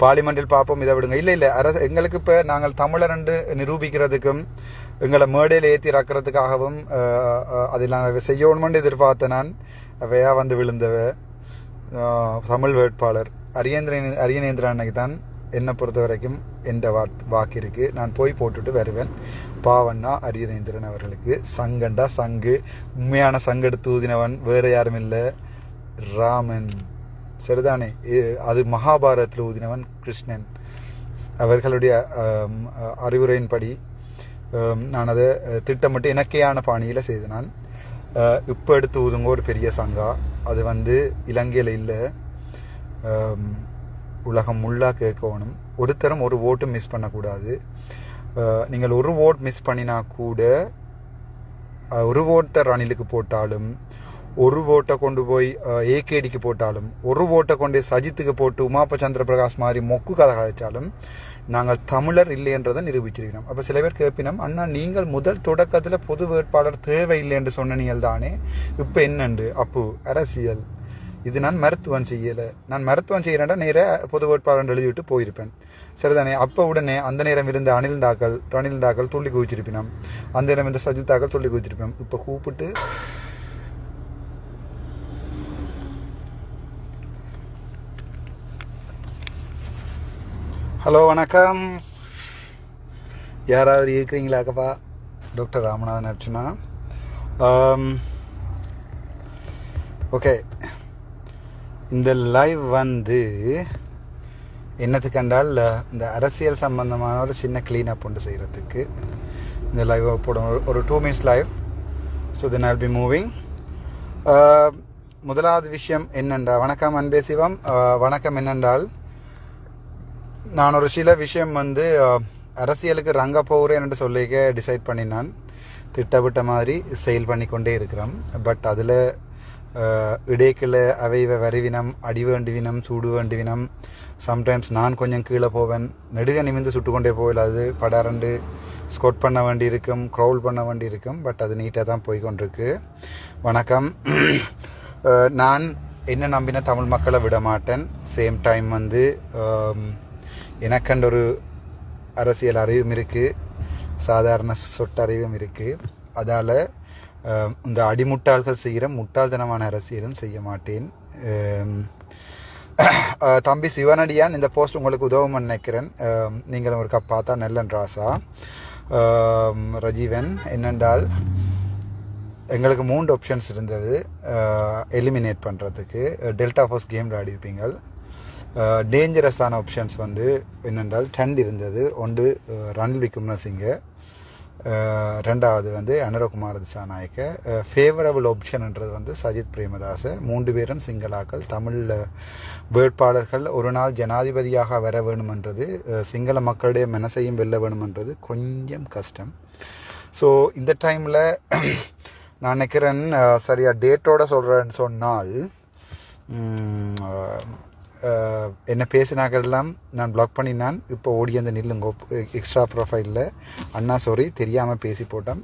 பார்லிமெண்டில் பார்ப்போம் இதை விடுங்க. இல்லை இல்லை அரசு எங்களுக்கு இப்போ நாங்கள் தமிழர் என்று நிரூபிக்கிறதுக்கும் எங்களை மேடையில் ஏற்றி இறக்கிறதுக்காகவும் அஹ், அஹ், அதெல்லாம் செய்யணுமென்று எதிர்பார்த்த நான் வேயா வந்து விழுந்தவ தமிழ் வேட்பாளர் அரியேந்திரன் அரியநேந்திரன் அன்னைக்கு தான் என்னை பொறுத்த வரைக்கும் எந்த வா வாக்கு இருக்கு. நான் போய் போட்டுட்டு வருவேன். பாவண்ணா அரியநேந்திரன் அவர்களுக்கு. சங்கண்டா சங்கு. உண்மையான சங்கெடுத்து ஊதினவன் வேறு யாரும் இல்லை. ராமன். சரிதானே? அது மகாபாரதத்தில் ஊதினவன் கிருஷ்ணன். அவர்களுடைய அறிவுரையின்படி நான் அதை திட்டமிட்டு இணக்கையான பாணியில் செய்து நான் இப்போ எடுத்து ஊதுங்க ஒரு பெரிய சங்கா. அது வந்து இலங்கையில் இல்லை. உலகம் முள்ளாக கேட்கணும். ஒருத்தரும் ஒரு ஓட்டும் மிஸ் பண்ணக்கூடாது. நீங்கள் ஒரு ஓட் மிஸ் பண்ணினா கூட ஒரு ஓட்டை ரணிலுக்கு போட்டாலும் ஒரு ஓட்டை கொண்டு போய் ஏகேடிக்கு போட்டாலும் ஒரு ஓட்டை கொண்டு சஜித்துக்கு போட்டு உமாப்ப சந்திர பிரகாஷ் மாதிரி மொக்கு கதை கதைச்சாலும் நாங்கள் தமிழர் இல்லை என்றதை நிரூபிச்சிருக்கிறோம். அப்போ சில பேர் கேட்பினோம் அண்ணா நீங்கள் முதல் தொடக்கத்தில் பொது வேட்பாளர் தேவையில்லை என்று சொன்ன நீங்கள் தானே? இப்போ என்னண்டு? அப்பு அரசியல். இது நான் மருத்துவம் செய்யலை. நான் மருத்துவம் செய்கிறேன்டா நேராக பொது வேட்பாளர் எழுதிவிட்டு போயிருப்பேன். சரிதானே அப்போ உடனே அந்த நேரம் இருந்த அனில் டாக்கள் ரணில் டாக்கள் துள்ளி குவிச்சிருப்பினோம் அந்த நேரம் இருந்த சஜிதாக்கள் துள்ளி குவிச்சிருப்பேன் இப்போ கூப்பிட்டு ஹலோ வணக்கம். யாராவது இருக்கிறீங்களா அக்கப்பா? Doctor Ramanathan Archana okay. இந்த லைவ் வந்து என்னத்துக்கு கண்டால் இந்த அரசியல் சம்பந்தமான ஒரு சின்ன க்ளீனப் ஒன்று செய்கிறதுக்கு இந்த லைவ் போடும் ஒரு- two minutes live so then all be moving முதலாவது விஷயம் என்னென்றா வணக்கம் அன்பே சிவம். வணக்கம் என்னென்றால் நான் ஒரு சில விஷயம் வந்து அரசியலுக்கு ரங்க போகிறேன் என்று சொல்லிக்க டிசைட் பண்ணி நான் திட்டமிட்ட மாதிரி செயல் பண்ணி கொண்டே இருக்கிறோம் பட் அதில் இடைக்கில் அவை இவை வரிவினம் அடி வேண்டுவினம் சூடு வேண்டுவினம். சம்டைம்ஸ் நான் கொஞ்சம் கீழே போவேன். நெடுக நிமிந்து சுட்டு கொண்டே போயிடாது படாரண்டு ஸ்கொட் பண்ண வேண்டி இருக்கும் க்ரௌல் பண்ண வேண்டி இருக்கும் பட் அது நீட்டாக தான் போய்கொண்டிருக்கு வணக்கம். நான் என்ன நம்பின தமிழ் மக்களை விட மாட்டேன். சேம் டைம் வந்து ஆம், எனக்கண்ட ஒரு அரசியல் அறிவும் இருக்குது சாதாரண சொட்டறிவும் இருக்குது அதால் இந்த அடிமுட்டாள்கள் செய்கிற முட்டாள்தனமான அரசியலும் செய்ய மாட்டேன். தம்பி சிவனடியான் இந்த போஸ்ட் உங்களுக்கு உதவும் நினைக்கிறேன். நீங்கள் நீங்களும் ஒரு கப் பார்த்தா நெல்லன் ராசா ரஜீவன் என்னென்றால் எங்களுக்கு மூன்று ஆப்ஷன்ஸ் இருந்தது. எலிமினேட் பண்ணுறதுக்கு டெல்டா ஃபோர்ஸ் கேம் விளையாடிருப்பீங்கள் டேஞ்சரஸான ஆப்ஷன்ஸ் வந்து என்னென்றால் டெண்ட் இருந்தது ஒன்று ரணில் விக்ரமசிங்க ரெண்டாவது வந்து அனுரகுமார் திசாநாயக்க ஃபேவரபிள் ஆப்ஷன்ன்றது வந்து சஜித் பிரேமதாச மூன்று பேரும் சிங்களாக்கள் தமிழ் வேட்பாளர்கள் ஒரு நாள் ஜனாதிபதியாக வர வேணுமென்றது சிங்கள மக்களுடைய மனசையும் வெல்ல வேணுமென்றது கொஞ்சம் கஷ்டம். ஸோ இந்த டைமில் நான் நினைக்கிறேன் சரியாக டேட்டோட சொல்கிறேன்னு சொன்னால் என்ன பேசினாக்கெல்லாம் நான் பிளாக் பண்ணினான். இப்போ ஓடி அந்த நில்லுங்க. எக்ஸ்ட்ரா ப்ரொஃபைலில் அண்ணா சாரி தெரியாமல் பேசி போட்டேன்.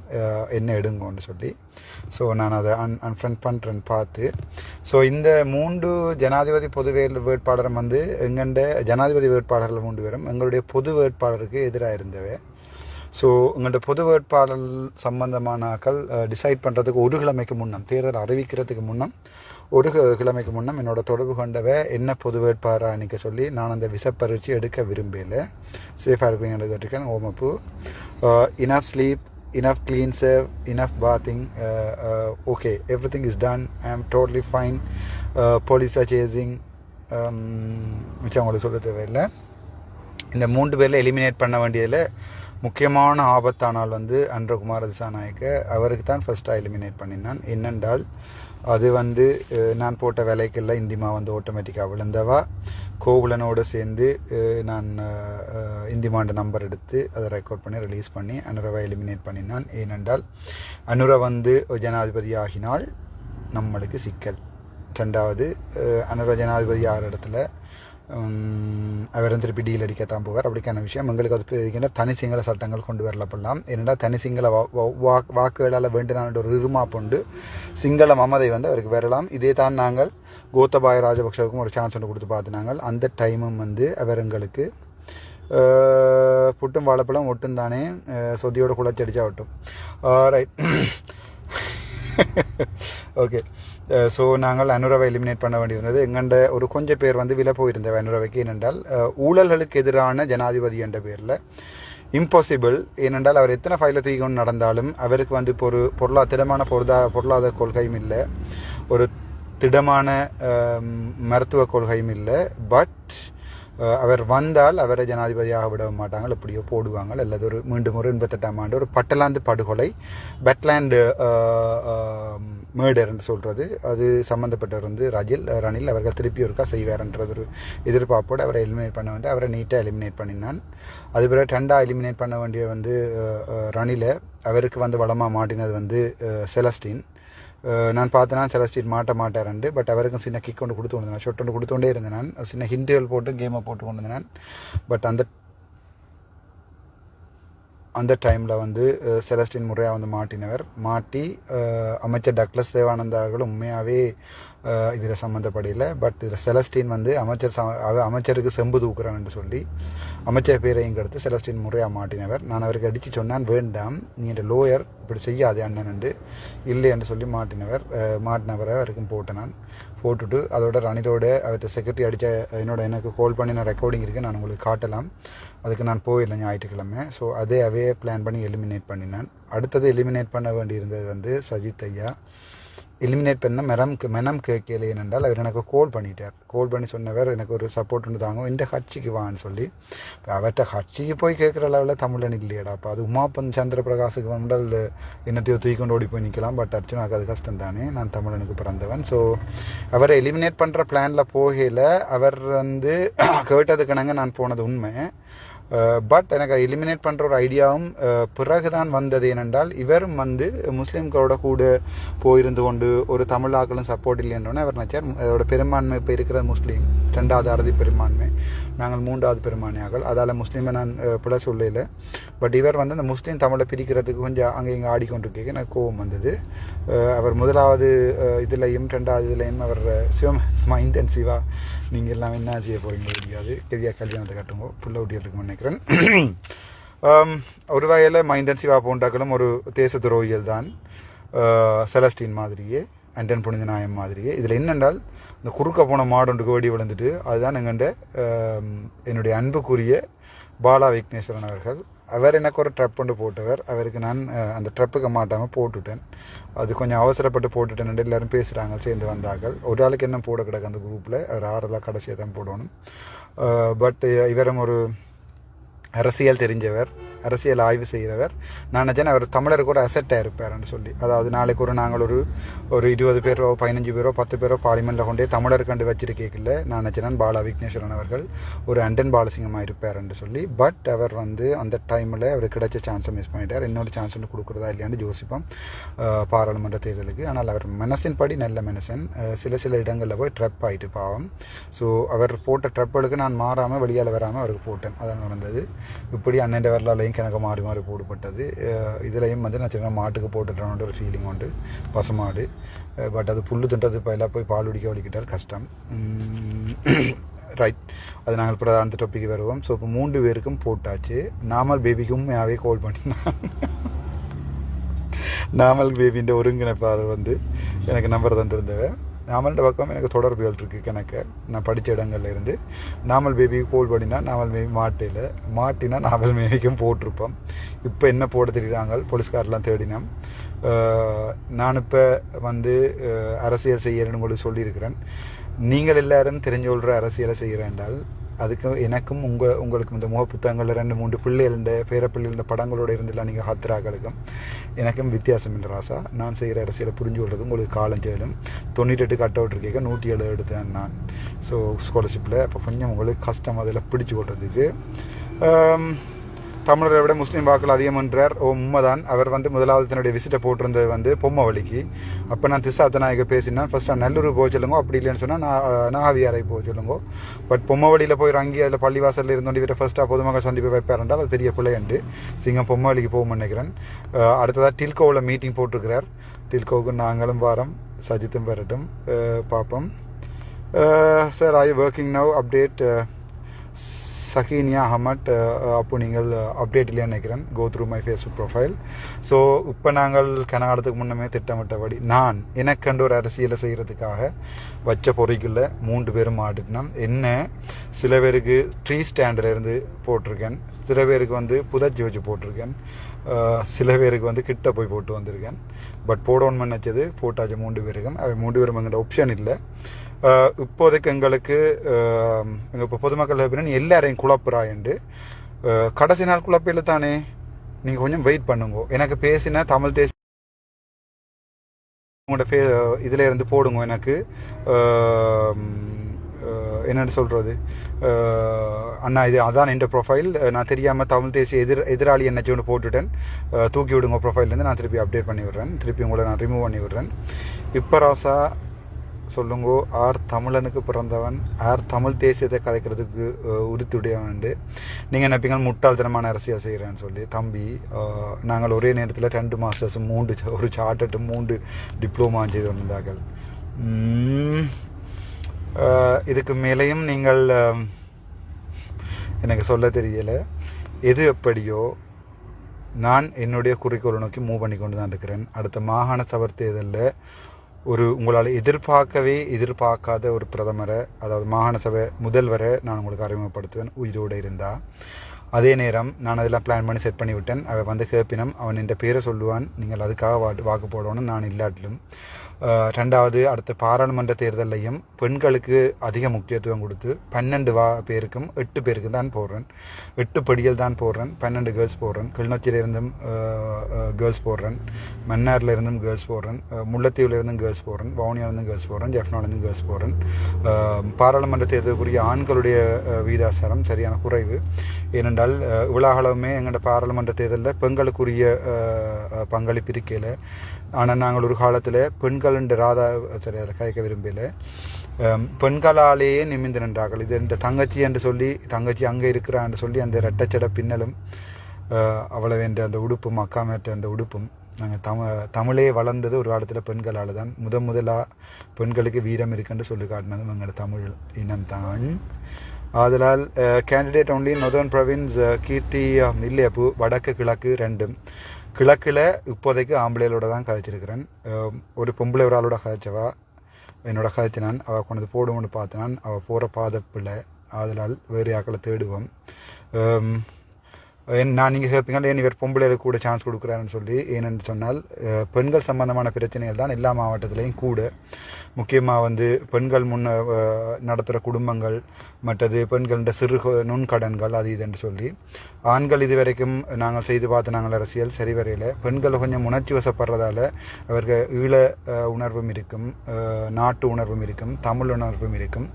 என்ன எடுங்கோன்னு சொல்லி. ஸோ நான் அதை அன் அன்ஃப்ரெண்ட் பண்ணுறேன்னு பார்த்து. ஸோ இந்த மூன்று ஜனாதிபதி பொது வேட்பாளரும் வந்து எங்கண்ட ஜனாதிபதி வேட்பாளர்கள் மூன்று பேரும் எங்களுடைய பொது வேட்பாளருக்கு எதிராக இருந்தவை. ஸோ எங்கள்கிட்ட பொது வேட்பாளர் சம்பந்தமானாக்கள் டிசைட் பண்ணுறதுக்கு ஒரு கிழமைக்கு முன்னம் தேர்தல் அறிவிக்கிறதுக்கு முன்னம் ஒரு கிழமைக்கு முன்னம் என்னோட தொடர்பு கொண்டவ என்ன பொது வேட்பாளராக அன்றைக்க சொல்லி நான் அந்த விசப்பரிச்சு எடுக்க விரும்பல. சேஃபாக இருப்பீங்க கேட்டிருக்கேன் ஓமப்பு enough sleep enough clean shave enough bathing okay everything is done I am totally fine police are chasing மிச்சம் அவங்களுக்கு சொல்ல தேவையில்லை. இந்த மூன்று பேரில் எலிமினேட் பண்ண வேண்டியதில் முக்கியமான ஆபத்தானால் வந்து அன்றகுமார் திசாநாயக்க அவருக்கு தான் ஃபஸ்ட்டாக எலிமினேட் பண்ணினான். என்னென்றால் அது வந்து நான் போட்ட வேலைக்கெல்லாம் இந்திமா வந்து ஆட்டோமேட்டிக்காக விழுந்தவா? கோகுலனோடு சேர்ந்து நான் இந்திமாண்ட நம்பர் எடுத்து அதை ரெக்கார்ட் பண்ணி ரிலீஸ் பண்ணி அனுரவை எலிமினேட் பண்ணினான். ஏனென்றால் அனுரை வந்து ஜனாதிபதி ஆகினால் நம்மளுக்கு சிக்கல். ரெண்டாவது அனுர ஜனாதிபதி ஆகிற இடத்துல? உம், அவரும் திருப்பி டீல் அடிக்கத்தான் போவார் அப்படிக்கான விஷயம் எங்களுக்கு அது இருக்கின்ற தனி சிங்கள சட்டங்கள் கொண்டு வரலப்படலாம் ஏனென்றா தனி சிங்கள வா- வாக்குகளால் வேண்டினான் ஒரு இருமாப்புண்டு சிங்கள மமதை வந்து அவருக்கு வரலாம் இதே தான் நாங்கள் கோத்தபாய ராஜபக்சவுக்கும் ஒரு சான்ஸ் ஒன்று கொடுத்து பார்த்துனாங்க அந்த டைமும் வந்து அவர் எங்களுக்கு புட்டும் வாழைப்பழம் ஒட்டும் தானே சொதியோட குளச்சடிச்சா ஒட்டும் ரைட் ஓகே ஸோ uh, நாங்கள் அனுரவை எலிமினேட் பண்ண வேண்டியிருந்தது. எங்கண்ட ஒரு கொஞ்சம் பேர் வந்து விலை போயிருந்த அனுரவைக்கு. ஏனென்றால் uh, ஊழல்களுக்கு எதிரான ஜனாதிபதி என்ற பேரில். இம்பாசிபிள் ஏனென்றால் அவர் எத்தனை ஃபைலை தூக்கி கொண்டு நடந்தாலும் அவருக்கு வந்து இப்போ ஒரு பொருளா திடமான பொருளா பொருளாதார கொள்கையும் இல்லை. ஒரு திடமான um, மருத்துவ கொள்கையும் இல்லை. பட் அவர் வந்தால் அவரை ஜனாதிபதியாக விட மாட்டாங்க எப்படியோ போடுவாங்க அல்லது ஒரு மீண்டும் ஒரு எண்பத்தெட்டாம் ஆண்டு ஒரு பட்டலாந்து படுகொலை பெட்லாண்டு மேர்டர்னு சொல்கிறது அது சம்மந்தப்பட்டவர் வந்து ரஜில் ரணில் அவர்கள் திருப்பி ஒருக்கா செய்வார்ன்றது ஒரு எதிர்பார்ப்போடு அவரை எலிமினேட் பண்ண வந்து அவரை நீட்டாக எலிமினேட் பண்ணினான். அது பிறகு டெண்டாக எலிமினேட் பண்ண வேண்டிய வந்து ரணிலை. அவருக்கு வந்து வளமாக மாட்டினது வந்து செலஸ்டின் செலஸ்டீன் நான் பார்த்தேன்னா செலஸ்டீன் மாட்ட மாட்டாரண்டு பட் அவருக்கும் சின்ன கிக் கொண்டு கொடுத்து கொண்டு ஷொட் ஒன்று கொடுத்துட்டே இருந்தேன் நான் சின்ன ஹிண்டுகள் போட்டு கேமை போட்டு கொண்டு இருந்தேன் பட் அந்த அந்த டைமில் வந்து செலஸ்டின் முறையாக வந்து மாட்டினவர் மாட்டி அமைச்சர் டக்ளஸ் தேவானந்தா அவர்கள் உண்மையாகவே இதில் சம்மந்தப்படையில் பட் இதில் செலஸ்டின் வந்து அமைச்சர் ச அவ- அமைச்சருக்கு செம்பு தூக்குறான் என்று சொல்லி அமைச்சர் பேரையும் கெடுத்து செலஸ்டின் முறையாக மாட்டினவர். நான் அவருக்கு அடித்து சொன்னான் வேண்டாம் நீ என்ற லோயர் இப்படி செய்யாதே அண்ணன் என்று. இல்லை என்று சொல்லி மாட்டினவர். மாட்டினவரை வரைக்கும் போட்டேன் நான். போட்டுட்டு அதோட ரணிலோட அவர்கிட்ட செக்ரட்டரி அடித்த என்னோட எனக்கு கால் பண்ணின ரெக்கார்டிங் இருக்குது நான் உங்களுக்கு காட்டலாம். அதுக்கு நான் போயிடல ஞாயிற்றுக்கிழமை. ஸோ அதே அவே பிளான் பண்ணி எலிமினேட் பண்ணினேன். அடுத்தது எலிமினேட் பண்ண வேண்டியிருந்தது வந்து சஜித் ஐயா. எலிமினேட் பண்ண மெனம் மெனம் கேட்கல ஏனென்றால் அவர் எனக்கு கோல் பண்ணிட்டார். கோல் பண்ணி சொன்னவர் எனக்கு ஒரு சப்போர்ட் ஒன்று தாங்க இந்த கட்சிக்கு வான்னு சொல்லி. இப்போ அவர்கிட்ட கட்சிக்கு போய் கேட்குற அளவில் தமிழன் இல்லையடா. அப்போ அது உமாப்பன் சந்திர பிரகாசுக்கு வந்தால் என்னத்தையோ தூக்கி கொண்டு ஓடி போய் நிற்கலாம் பட் அர்ச்சனாக்கு அது கஷ்டம் தானே நான் தமிழனுக்கு பிறந்தவன். ஸோ அவரை எலிமினேட் பண்ணுற பிளானில் போகையில் அவர் வந்து கேட்டதுக்கிணங்க நான் போனது உண்மை. பட் எனக்கு எலிமினேட் பண்ணுற ஒரு ஐடியாவும் பிறகுதான் வந்தது ஏனென்றால் இவரும் வந்து முஸ்லீம்களோட கூட போயிருந்து கொண்டு ஒரு தமிழாக்களும் சப்போர்ட் இல்லைன்றோன்னே அவர் நினச்சார் அதோட பெரும்பான்மை இப்போ இருக்கிற முஸ்லீம் ரெண்டாவது அறுதி பெரும்பான்மை நாங்கள் மூன்றாவது பெரும்பான்மையாக்கள் அதால் முஸ்லீமை நான் பிள்ளை சொல்லல. பட் இவர் வந்து அந்த முஸ்லீம் தமிழை பிரிக்கிறதுக்கு கொஞ்சம் அங்கே இங்கே ஆடிக்கொண்டிருக்க எனக்கு கோபம் வந்தது. அவர் முதலாவது அஹ், இதுலையும் ரெண்டாவது இதுலையும் அவர் சிவம் மைந்தன் சிவா நீங்கள் எல்லாம் என்ன செய்ய போகிறீங்க தெரியாது. கெதியா கல்யாணத்தை கட்டுங்க. புள்ள ஊட்டியிருக்குன்னு நினைக்கிறேன். ஒரு வகையில் மைந்தன் சிவா போன்றாக்களும் ஒரு தேச துரோகிகள் தான். செலஸ்டின் செலஸ்டீன் மாதிரியே. அண்டன் புனித நாயம் மாதிரியே. இதில் என்னென்றால் இந்த குறுக்க போன மாடு ஒன்றுக்கு வெடி விழுந்துட்டு அதுதான் எங்கண்ட என்னுடைய அன்புக்குரிய பாலா விக்னேஸ்வரன் அவர்கள். அவர் எனக்கு ஒரு ட்ரப் ஒன்று போட்டவர். அவருக்கு நான் அந்த ட்ரப்புக்கு மாட்டாமல் போட்டுவிட்டேன். அது கொஞ்சம் அவசரப்பட்டு போட்டுட்டேன் எல்லாரும் பேசுகிறாங்க சேர்ந்து வந்தார்கள். ஒரு ஆளுக்கு என்ன போட கிடக்கு அந்த குரூப்பில் அவர் ஆறுதலாக கடைசியாக தான் போடணும். பட் இவரும் ஒரு அரசியல் தெரிஞ்சவர். அரசியல் ஆய்வு செய்கிறவர். நான் நினச்சேன் அவர் தமிழருக்கு ஒரு அசட்டாக இருப்பார்னு சொல்லி. அதாவது நாளைக்கு ஒரு நாங்கள் ஒரு ஒரு இருபது பேரோ பதினஞ்சு பேரோ பத்து பேரோ பார்லிமெண்ட்டில் கொண்டே தமிழர் கண்டு வச்சிருக்கேக்கில் நான் நினச்சேன் பாலா விக்னேஸ்வரன் அவர்கள் ஒரு அண்டன் பாலசிங்கமாக இருப்பார்னு சொல்லி. பட் அவர் வந்து அந்த டைமில் அவர் கிடைச்ச சான்ஸை மிஸ் பண்ணிட்டார். இன்னொரு சான்ஸ் ஒன்று கொடுக்குறதா இல்லையான்னு யோசிப்போம். பாராளுமன்ற தேர்தலுக்கு. ஆனால் அவர் மனசின்படி நல்ல மனசன் சில சில இடங்களில் போய் ட்ரப் ஆகிட்டு பாவம். ஸோ அவர் போட்ட ட்ரப்புகளுக்கு நான் மாறாமல் வெளியால் வராமல் அவருக்கு போட்டேன். அதான் நடந்தது. இப்படி அண்ணன் வரலாலையும் கணக்கு மாறி மாறி போடப்பட்டது இதுலேயும் வந்து நான் சின்ன மாட்டுக்கு போட்டுட்டேன் ஒரு ஃபீலிங் உண்டு. பசுமாடு. பட் அது புல் தின்றது பயிலாக போய் பால் குடிக்க வலிக்கிட்டால் கஷ்டம். ரைட் அது நாங்கள் பிரதான டாபிக் வருவோம். ஸோ இப்போ மூன்று பேருக்கும் போட்டாச்சு. நாமல் பேபிக்கும் யாவே கால் பண்ணினான் நாமல் பேபின்ற ஒருங்கிணைப்பாளர் வந்து எனக்கு நம்பர் தந்திருந்தவ நாமல்ட பக்கம் எனக்கு தொடர்புகள் இருக்குது கணக்க. நான் படித்த இடங்கள்லேருந்து நாமல் பேபி கோல் பண்ணினா நாமல் மேபி மாட்டையில். மாட்டினா நாமல் மேபிக்கும் போட்டிருப்போம். இப்போ என்ன போட தெரியுறாங்க? போலீஸ்காரெலாம் தேடினோம். நான் இப்போ வந்து அரசியல் செய்யறேன்னு உங்களுக்கு சொல்லியிருக்கிறேன். நீங்கள் எல்லாரும் தெரிஞ்சு அரசியலை செய்கிறேன் என்றால் அதுக்கு எனக்கும் உங்கள் உங்களுக்கு இந்த முக புத்தகங்களில் ரெண்டு மூன்று பிள்ளைகள பேர படங்களோடு படங்களோட நீங்கள் ஹாத்திராக்களுக்கும் எனக்கும் வித்தியாசம் என்ற ராசா நான் செய்கிற அரசியலை புரிஞ்சு கொள்வது உங்களுக்கு காலம் சேரும் தொண்ணூற்றெட்டு கட் அவுட் இருக்கீங்க நூற்றி ஏழு எடுத்தேன் நான். ஸோ ஸ்காலர்ஷிப்பில் அப்போ கொஞ்சம் உங்களுக்கு கஷ்டம் அதில் பிடிச்சு கொள்றதுக்கு. தமிழரை விட முஸ்லீம் வாக்கள் அதிகம் என்றார். ஓ உண்மைதான். அவர் வந்து முதலாவது தன்னுடைய விசிட்டை போட்டிருந்தது வந்து பொம்மவழிக்கு அப்போ நான் திசா அத்தநாயக பேசினேன். ஃபர்ஸ்ட் நான் நல்லூர் போக சொல்லுங்க அப்படி இல்லைன்னு சொன்னால் நான் நாகாவியாரை போக சொல்லுங்க. பட் பொம்மவழியில் போய் இறங்கி அதில் பள்ளிவாசலில் இருந்தோண்டி இவரை ஃபர்ஸ்ட்டாக பொதுமக்கள் சந்திப்பு வைப்பார் என்றால் அது பெரிய பிள்ளையண்டு சிங்கம் பொம்மவழிக்கு போகும் நினைக்கிறேன். அடுத்ததாக டில்கோவில் மீட்டிங் போட்டிருக்கிறார். டில்கோவுக்கு நாங்களும் வாரம். சஜித்தும் பெறட்டும் பார்ப்போம். Sir I working now update சகீனியா Hamad அப்போ நீங்கள் அப்டேட் இல்லையா நினைக்கிறேன். Go through my Facebook profile so இப்போ நாங்கள் கனகாலத்துக்கு முன்னமே திட்டமிட்டபடி நான் எனக்கண்டு ஒரு அரசியலை செய்கிறதுக்காக வச்ச பொறிக்குள்ளே மூன்று பேரும் ஆடிட்டினோம் என்ன சில பேருக்கு ட்ரீ ஸ்டாண்டில் இருந்து போட்டிருக்கேன். சில பேருக்கு வந்து புதச்சி வச்சு போட்டிருக்கேன். சில பேருக்கு வந்து கிட்ட போய் போட்டு வந்திருக்கேன். பட் போடணும்னு நினச்சது போட்டாச்சு மூன்று பேருக்கும். அவை மூன்று பேரும் எங்கிட்ட ஆப்ஷன் இல்லை. இப்போதைக்கு எங்களுக்கு எங்கள் இப்போ பொதுமக்கள் எப்படின்னா எல்லாரையும் குழப்புறாயண்டு அஹ், கடைசி நாள் குழப்பையில் தானே? நீங்கள் கொஞ்சம் வெயிட் பண்ணுங்க. எனக்கு பேசின தமிழ் தேசிய உங்களோட ஃபே இதில் இருந்து போடுங்க எனக்கு. என்னென்னு சொல்கிறது அண்ணா இது அதான் என் ப்ரொஃபைல் நான் தெரியாமல் தமிழ் தேசிய எதிர் எதிராளி என்னச்சு ஒன்று போட்டுட்டேன். தூக்கி விடுங்க ப்ரொஃபைல்லேருந்து நான் திருப்பி அப்டேட் பண்ணி விடுறேன். திருப்பி உங்களை நான் ரிமூவ் பண்ணி விடுறேன். இப்போ ராசா சொல்லுங்கோ. ஆர் தமிழனுக்கு பிறந்தவன். ஆர் தமிழ் தேசியத்தை கதைக்கிறதுக்கு அஹ், நீங்கள் நினைப்பீங்க முட்டாள்தனமான அரசியல் செய்கிறேன்னு சொல்லி. தம்பி நாங்கள் ஒரே நேரத்தில் ரெண்டு மாஸ்டர்ஸும் மூன்று ஒரு சார்ட்டர்ட்டு மூன்று டிப்ளமா செய்து வந்தார்கள் இதுக்கு மேலேயும் நீங்கள் எனக்கு சொல்ல தெரியலை. எது எப்படியோ நான் என்னுடைய குறிக்கோளை நோக்கி மூவ் பண்ணி கொண்டு தான் இருக்கிறேன். அடுத்த மாகாண சபர் தேர்தலில் ஒரு உங்களால் எதிர்பார்க்கவே எதிர்பார்க்காத ஒரு பிரதமரை அதாவது மாகாண சபை முதல்வரை நான் உங்களுக்கு அறிமுகப்படுத்துவேன். உயிரோடு இருந்தால் அதே நேரம் நான் அதெல்லாம் பிளான் பண்ணி செட் பண்ணி விட்டேன் அவன் வந்து கேப்பினம் அவன் என்ற பேரை சொல்லுவான். நீங்கள் அதுக்காக வாட்டு வாக்கு போடணும் நான் இல்லாட்டிலும். ரெண்டாவது அடுத்த பாராளுமன்ற தேர்தலையும் பெண்களுக்கு அதிக முக்கியத்துவம் கொடுத்து பன்னெண்டு வா பேருக்கும் எட்டு பேருக்கு தான் போடுறேன். எட்டு படிகள் தான் போடுறேன். பன்னெண்டு கேர்ள்ஸ் போடுறேன். கிளிநொச்சியிலிருந்தும் கேர்ள்ஸ் போடுறேன். மன்னார்ல இருந்தும் கேர்ள்ஸ் போடுறேன் அஹ், கேர்ள்ஸ் போடுறேன். வவுனியால கேர்ள்ஸ் போடுறேன். ஜெஃப்னாலேருந்து கேர்ள்ஸ் போடுறேன். பாராளுமன்ற தேர்தலுக்குரிய ஆண்களுடைய அஹ், விகிதாசாரம் சரியான குறைவு. ஏனென்றால் அஹ், எங்களோட பாராளுமன்ற தேர்தலில் பெண்களுக்குரிய பங்களிப்பு இருக்கையில். ஆனால் நாங்கள் ஒரு காலத்தில் பெண்கள் ராதா சரி அதில் கதைக்க விரும்பல. பெண்களாலேயே நிமிந்து நின்றார்கள். இது என்ற தங்கச்சி என்று சொல்லி தங்கச்சி அங்கே இருக்கிறான்னு சொல்லி அந்த ரெட்டச்சட பின்னலும் அவ்வளவு என்ற அந்த உடுப்பும் அக்கா அந்த உடுப்பும் நாங்கள் தமி தமிழே வளர்ந்தது ஒரு காலத்தில் பெண்களால் தான் முத முதலாக பெண்களுக்கு வீரம் இருக்குன்னு சொல்லி காட்டினதும் எங்களோட தமிழ் இனம்தான். ஆதலால் candidate only northern province Keerthi ah, இல்லையப்பு வடக்கு கிழக்கு ரெண்டும். கிழக்கில் இப்போதைக்கு ஆம்பளைகளோட தான் கதைச்சிருக்கிறேன் ஒரு பொம்பளை ஒரு ஆளோட கதைச்சவா என்னோட கதைச்சினான் அவள் கொண்டு போடுவோன்னு பார்த்தினான். அவள் போகிற பாதை பிள்ளை. ஆதலால் வேறு யாக்களை தேடுவோம். என் நான் நீங்கள் கேட்பீங்க ஏன் இவர் பொம்பளைகளுக்கு கூட சான்ஸ் கொடுக்குறாருன்னு சொல்லி ஏனென்று சொன்னால் பெண்கள் சம்பந்தமான பிரச்சனைகள் தான் எல்லா மாவட்டத்திலையும் கூட. முக்கியமாக வந்து பெண்கள் முன்ன நடத்துகிற குடும்பங்கள் மற்றது பெண்களின் சிறு நுண்கடன்கள் அது இதுன்னு சொல்லி. ஆண்கள் இதுவரைக்கும் நாங்கள் செய்து பார்த்த நாங்கள் அரசியல் சரி வரையில். பெண்கள் கொஞ்சம் உணர்ச்சி வசப்படுறதால அவர்கள் ஈழ உணர்வும் இருக்கும் நாட்டு உணர்வும் இருக்கும் தமிழ் உணர்வும் இருக்கும்.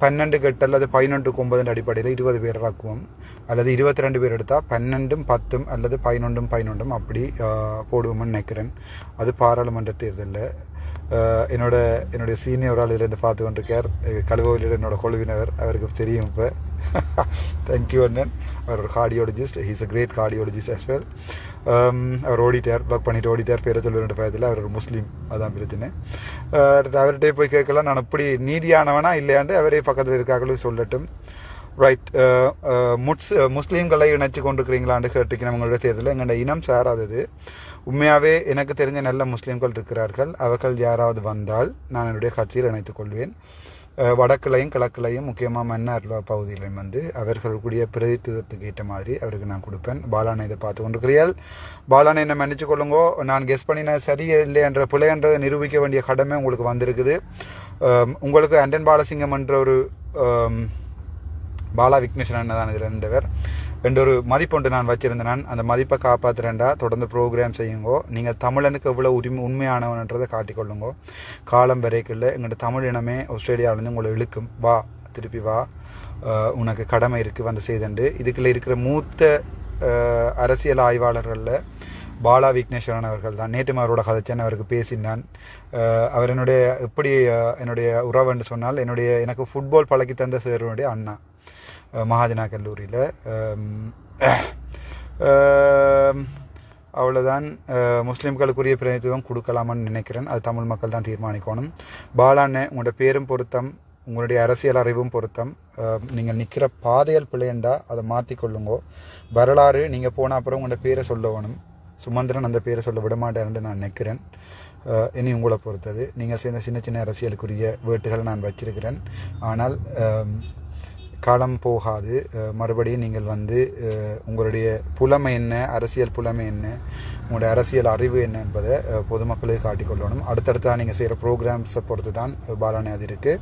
பன்னெண்டு கெட்டு அல்லது பதினொன்றுக்கு ஒன்பது அடிப்படையில் இருபது பேர் இறக்குவோம் அல்லது இருபத்தி ரெண்டு பேர் எடுத்தால் பன்னெண்டும் பத்தும் அல்லது பதினொன்றும் பதினொன்றும் அப்படி போடுவோம்னு நினைக்கிறேன் அது பாராளுமன்ற தேர்தலில் என்னோட என்னுடைய சீனியர் ஒரு ஆள் இருந்து பார்த்து கொண்டிருக்கார் அஹ், என்னோட குழுவினர் அவருக்கு தெரியும் இப்போ தேங்க்யூ அண்ணன் அவர் ஒரு cardiologist he's a great cardiologist as well அவர் ஓடிட்டார் ப்ளாக் பண்ணிட்டு ஓடிட்டார் பேரை சொல்ல வேண்டிய பயத்தில் அவர் ஒரு முஸ்லீம். அதான் பிரச்சனை. அஹ், அவர்கிட்ட போய் கேட்கலாம். நான் அப்படி நீதியானவனா இல்லையாண்டு அவரே பக்கத்தில் இருக்காங்களும் சொல்லட்டும். ரைட் முட்ஸ் முஸ்லீம்களை இணைச்சு கொண்டிருக்கிறீங்களான்னு கேட்டுக்கிறேன் உங்களோட தேர்தலில். எங்களோட இனம் சாராதது. உண்மையாகவே எனக்கு தெரிஞ்ச நல்ல முஸ்லீம்கள் இருக்கிறார்கள். அவர்கள் யாராவது வந்தால் நான் என்னுடைய கட்சியில் இணைத்துக் கொள்வேன். வடக்குலையும் கிழக்குலையும் முக்கியமாக மன்னார்லா பகுதியிலையும் வந்து அவர்களுடைய பிரதித்துவத்துக்கு ஏற்ற மாதிரி அவருக்கு நான் கொடுப்பேன். பாலானை இதை பார்த்து கொண்டிருக்கிறீர்கள். பாலானை என்னை மன்னிச்சு கொள்ளுங்கோ. நான் கெஸ் பண்ணின சரி இல்லை என்ற பிழைன்றதை நிரூபிக்க வேண்டிய கடமை உங்களுக்கு வந்திருக்குது. உங்களுக்கு அண்டன் பாலசிங்கம் என்ற ஒரு பாலா விக்னேஸ்வரன் தான் இதில் இருந்தவர். ரெண்டு ஒரு மதிப்பொன்று நான் வச்சிருந்தேன். அந்த மதிப்பை காப்பாற்றுறேன்டா தொடர்ந்து ப்ரோக்ராம் செய்யுங்கோ. நீங்கள் தமிழனுக்கு எவ்வளோ உரிமை உண்மையானவன்றதை காட்டிக்கொள்ளுங்கோ. காலம் வரைக்குள்ள எங்கள்கிட்ட தமிழ் இனமே ஆஸ்திரேலியாவிலேருந்து உங்களை இழுக்கும். வா திருப்பி வா. உனக்கு கடமை இருக்குது வந்து செய்தண்டு. இதுக்குள்ளே இருக்கிற மூத்த அரசியல் ஆய்வாளர்களில் பாலா விக்னேஸ்வரன் அவர்கள் தான். நேற்று அவரோட கதைச்சேன் அவருக்கு பேசினான். அவர் என்னுடைய எப்படி என்னுடைய உறவுன்னு சொன்னால் என்னுடைய எனக்கு ஃபுட்பால் பழக்கி தந்த சேருடைய அண்ணா. மகாஜனா கல்லூரியில் அவ்வளோதான் முஸ்லீம்களுக்குரிய பிரதித்துவம் பிரதிநிதித்துவம் கொடுக்கலாமான்னு நினைக்கிறேன் அது தமிழ் மக்கள் தான் தீர்மானிக்கணும் பாலாண்ணே உங்களோட பேரும் பொருத்தம் உங்களுடைய அரசியல் அறிவும் பொருத்தம் நீங்கள் நிற்கிற பாதையல் பிள்ளையண்டா அதை மாற்றிக்கொள்ளுங்கோ வரலாறு நீங்கள் போன அப்புறம் உங்களோட பேரை சொல்ல வேணும் சுமந்திரன் அந்த பேரை சொல்ல விட மாட்டேன்னு நான் நினைக்கிறேன் இனி உங்களை பொறுத்தது நீங்கள் சேர்ந்த சின்ன சின்ன அரசியலுக்குரிய வேட்டுகளை நான் வச்சிருக்கிறேன் ஆனால் காலம் போகாது. மறுபடியும் நீங்கள் வந்து உங்களுடைய புலமை என்ன? அரசியல் புலமை என்ன? உங்களுடைய அரசியல் அறிவு என்ன என்பதை பொதுமக்களுக்கு காட்டிக்கொள்ளணும் அடுத்தடுத்தா நீங்கள் செய்கிற ப்ரோக்ராம்ஸை பொறுத்து தான் பாலானி பாலானே அது இருக்குது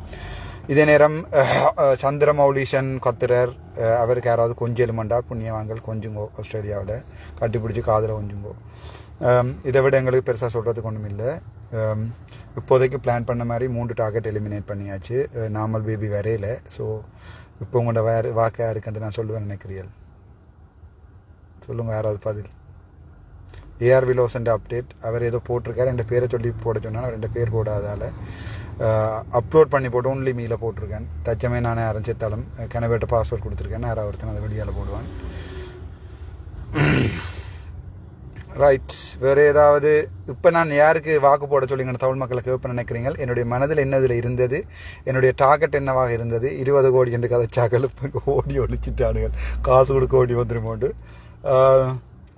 இதே நேரம் அஹ், அஹ், சந்திரமௌலீஷன் கத்திரர் அவருக்கு யாராவது கொஞ்சலுமண்டா புண்ணியவான்கள் கொஞ்சுங்கோ ஆஸ்திரேலியாவில். கட்டிப்பிடிச்சி காதில் கொஞ்சுங்கோ. இதை விட எங்களுக்கு பெருசாக சொல்கிறதுக்கு ஒன்றும் இல்லை. இப்போதைக்கு பிளான் பண்ண மாதிரி மூன்று டார்கெட் எலிமினேட் பண்ணியாச்சு. நார்மல் பேபி வரையில. ஸோ இப்போ உங்களோட வேறு வாக்கு யாருக்குன்ட்டு நான் சொல்லுவேன் நினைக்கிறீர்கள்? சொல்லுங்கள் யாராவது பதில். ஏஆர் விலோசன்ட் அப்டேட் அவர் ஏதோ போட்டிருக்காரு ரெண்டு பேரை சொல்லி போட சொன்னால் ரெண்டு பேர் போடாதால். அப்லோட் பண்ணி போட்டு ஒன்லி மீல போட்டிருக்கேன். தச்சமே நானே ஆரம்பிச்சிருத்தாலும் கனவேட்ட பாஸ்வேர்ட் கொடுத்துருக்கேன். யாராவது ஒருத்தன் அதை வெளியால் போடுவான். ரைட் வேறு ஏதாவது இப்போ நான் யாருக்கு வாக்கு போட சொல்லிங்க தமிழ் மக்களுக்கு இப்போ நினைக்கிறீங்க என்னுடைய மனதில் என்னதில் இருந்தது? என்னுடைய டார்கெட் என்னவாக இருந்தது? இருபது கோடி என்று கதைச்சாக்கள் இப்போ ஓடி ஒழிச்சிட்டானுகள் காசு கொடுக்க ஓடி வந்துருமோண்டு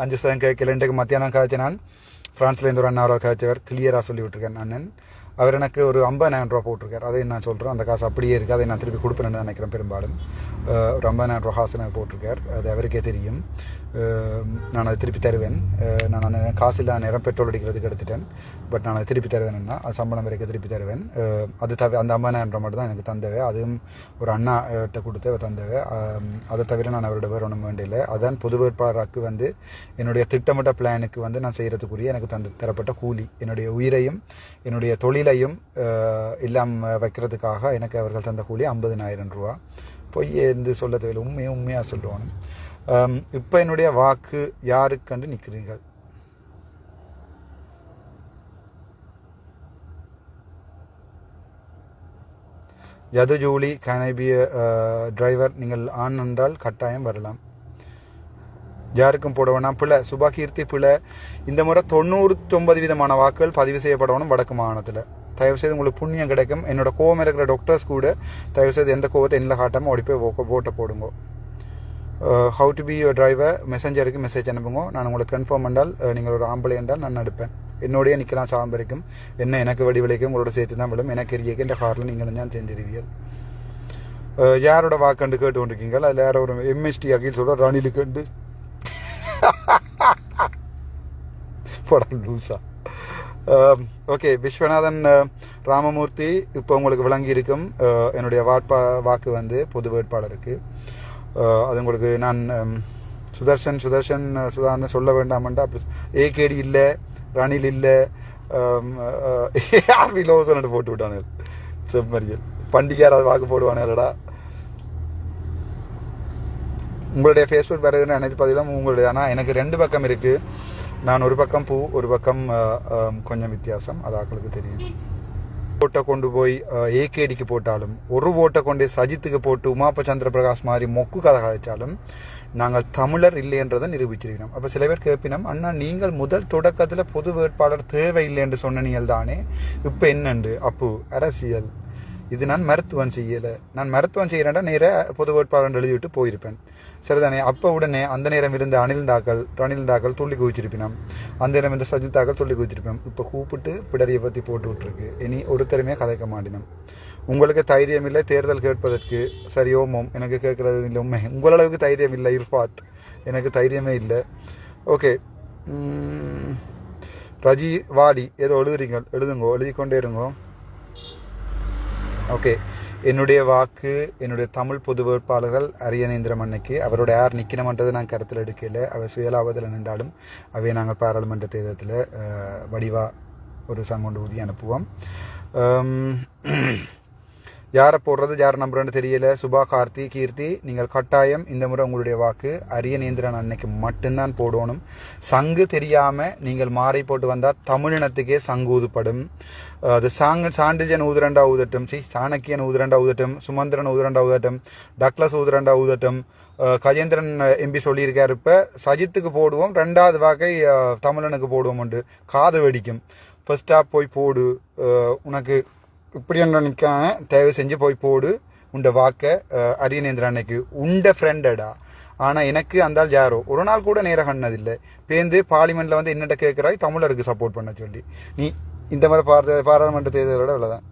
அஞ்சு சதம் கேட்கல. இன்றைக்கு மத்தியானம் காய்ச்சி நான். ஃப்ரான்ஸ்லேருந்து ஒரு அண்ணா அவரால் காய்ச்சவர் கிளியராக சொல்லி விட்டுருக்கேன் அண்ணன். அவர் எனக்கு ஒரு ஐம்பதாயிரம் ரூபா போட்டிருக்காரு. அதை நான் சொல்கிறேன் அந்த காசு அப்படியே இருக்குது அதை நான் திருப்பி கொடுப்பேன்னு நினைக்கிறேன் பெரும்பாலும். ஒரு ஐம்பதாயிரம் ரூபா காசு எனக்கு போட்டிருக்கார். அது அவருக்கே தெரியும். நான் அதை திருப்பி தருவேன். நான் அந்த நேரம் காசு இல்லாத நேரம் பெட்ரோல் அடிக்கிறதுக்கு எடுத்துட்டேன். பட் நான் அதை திருப்பி தருவேன்னா அது சம்பளம் வரைக்கும் திருப்பி தருவேன். அது தவிர அந்த ஐம்பதாயிரம் ரூபா மட்டும் தான் எனக்கு தந்தவை. அதுவும் ஒரு அண்ணா கிட்ட கொடுத்து தந்தவை. அதை தவிர நான் அவரோட வேறு ஒன்றும் வேண்டியில்லை அதான் பொது வேட்பாளராக்கு வந்து என்னுடைய திட்டமிட்ட பிளானுக்கு வந்து நான் செய்கிறதுக்குரிய எனக்கு தந்து தரப்பட்ட கூலி. என்னுடைய உயிரையும் என்னுடைய தொழிலையும் அஹ், எல்லாம் வைக்கிறதுக்காக எனக்கு அவர்கள் தந்த கூலி ஐம்பதினாயிரம் ரூபா. பொய் என்று சொல்ல தேவையில்லை உண்மையை உண்மையாக சொல்லுவாங்க இப்போ என்னுடைய வாக்கு யாருக்கண்டு நிற்கிறீர்கள்? ஜது ஜூலி கனைபிய டிரைவர் நீங்கள் ஆண் என்றால் கட்டாயம் வரலாம். யாருக்கும் போட வேணாம். பிள்ளை சுபா கீர்த்தி பிள்ளை இந்த முறை தொண்ணூற்றொன்பது விதமான வாக்குகள் பதிவு செய்யப்படணும் வடக்கு மாகாணத்தில். தயவுசெய்து உங்களுக்கு புண்ணியம் கிடைக்கும். என்னோட கோவம் இருக்கிற டாக்டர்ஸ் கூட தயவுசெய்து எந்த கோவத்தை என்ன காட்டாமல் ஓடி போய் ஓ- ஓட்டை போடுங்க. How to be your driver மெசஞ்சருக்கு message அனுப்புங்க. நான் உங்களுக்கு கன்ஃபார்ம் பண்ணால் நீங்கள் ஒரு ஆம்பளை என்றால் நான் நடிப்பேன். என்னோடய நிற்கலாம் சாம்பரிக்கும் என்ன எனக்கு வடி விளைக்கும் உங்களோட சேர்த்து தான் விடும் எனக்கு எரியக்கு இந்த காரில் நீங்கள் தான் தெரிஞ்சிருவீர்கள் யாரோட வாக்கண்டு கேட்டு கொண்டிருக்கீங்க அதில் யாரோ ஒரு எம்எஸ்டி அகில் சொல்ற ரணிலுக்கண்டு போடா லூசா. ஓகே விஸ்வநாதன் ராமமூர்த்தி இப்போ உங்களுக்கு விளங்கி இருக்கும் என்னுடைய வாட்பா வாக்கு வந்து பொது வேட்பாளருக்கு. அது உங்களுக்கு நான் சுதர்ஷன் சுதர்ஷன் அஹ், சுதாந்தன் சொல்ல வேண்டாமன்ட்டு அப்படி ஏகேடி இல்லை ரணில் இல்லை ஆர்வி லோசன் போட்டு விட்டானுங்க செம்மறியல். பண்டிகை யாராவது வாக்கு போடுவானுங்களடா உங்களுடைய ஃபேஸ்புக் பிறகு அனைத்து பதிலும் உங்களுடைய ஆனால் எனக்கு ரெண்டு பக்கம் இருக்குது நான் ஒரு பக்கம் பூ ஒரு பக்கம் கொஞ்சம் வித்தியாசம். அது ஆக்களுக்கு தெரியும். ஓட்டை கொண்டு போய் ஏகேடிக்கு போட்டாலும் ஒரு ஓட்டை கொண்டு சஜித்துக்கு போட்டு உமாப்ப சந்திர பிரகாஷ் மாதிரி மொக்கு கதை கதைச்சாலும் நாங்கள் தமிழர் இல்லைன்றதை நிரூபிச்சிருக்கிறோம். அப்போ சில பேர் கேட்பினோம் அண்ணா நீங்கள் முதல் தொடக்கத்தில் பொது வேட்பாளர் தேவையில்லை என்று சொன்ன நீங்கள் தானே இப்போ என்னண்டு? அப்பு அரசியல். இது நான் மருத்துவம் செய்யலை. நான் மருத்துவம் செய்கிறேன்டா நேராக பொது வேட்பாளர் எழுதிவிட்டு போயிருப்பேன். சரிதானே? அப்போ உடனே அந்த நேரம் இருந்த அனில் டாக்கள் ரணில் டாக்கள் துள்ளி குவிச்சிருப்பினோம் அந்த நேரம் இருந்த சஜித் டாக்கள் துள்ளி குவிச்சிருப்போம் இப்போ கூப்பிட்டு பிடரியை பற்றி போட்டு விட்ருக்கு இனி ஒருத்தருமே கதைக்க மாட்டினோம். உங்களுக்கு தைரியம் இல்லை தேர்தல் கேட்பதற்கு சரி ஓமோம் எனக்கு கேட்கறது இல்லை உண்மை. உங்களளவுக்கு தைரியம் இல்லை இர்ஃபாத் எனக்கு தைரியமே இல்லை. ஓகே. ரஜி வாடி ஏதோ எழுதுறீங்க எழுதுங்கோ எழுதி கொண்டே இருங்கோ. ஓகே என்னுடைய வாக்கு என்னுடைய தமிழ் பொது வேட்பாளர்கள் அரியநேந்திரம் அன்னைக்கு அவரோட யார் நிற்கணுமன்றதை நான் கருத்தில் எடுக்கல. அவர் சுயலாபத்தில் நின்றாலும் அவை நாங்கள் பாராளுமன்ற தேர்தலில் வடிவாக ஒரு சங்கொண்டு ஊதி அனுப்புவோம். யாரை போடுறது யார் நம்புறேன்னு தெரியல. சுபா கார்த்தி கீர்த்தி நீங்கள் கட்டாயம் இந்த முறை உங்களுடைய வாக்கு அரியநேந்திரன் அன்னைக்கு மட்டும்தான் போடணும். சங்கு தெரியாமல் நீங்கள் மாறி போட்டு வந்தால் தமிழினத்துக்கே சங்கு ஊதுப்படும் அது சாங் சாண்டிஜன் ஊதுரண்டா ஊதட்டும். சி சாணக்கியன் ஊதுரண்டா ஊதட்டும். சுமந்திரன் ஊதுரண்டா ஊதட்டும். டக்ளஸ் ஊதுரண்டா ஊதட்டும். கஜேந்திரன் எம்பி சொல்லியிருக்காரு இப்போ சஜித்துக்கு போடுவோம். ரெண்டாவது வாக்கை தமிழனுக்கு போடுவோம் உண்டு. காது வெடிக்கும். ஃபஸ்ட்டாக போய் போடு. உனக்கு இப்படி ஒன்று நிற்காம தயவு செஞ்சு போய் போடு. உண்ட வாக்க அஹ், அரியநேந்திரன் அன்னைக்கு உண்ட ஃப்ரெண்டடா ஆனால் எனக்கு அந்தால் யாரோ ஒரு நாள் கூட நேரம் கண்ணதில்லை பேந்து பார்லிமெண்ட்டில் வந்து என்னட்ட கேட்குறாய் தமிழருக்கு சப்போர்ட் பண்ண சொல்லி. நீ இந்த மாதிரி பார பாராளுமன்ற தேர்தலோட அவ்வளோதான்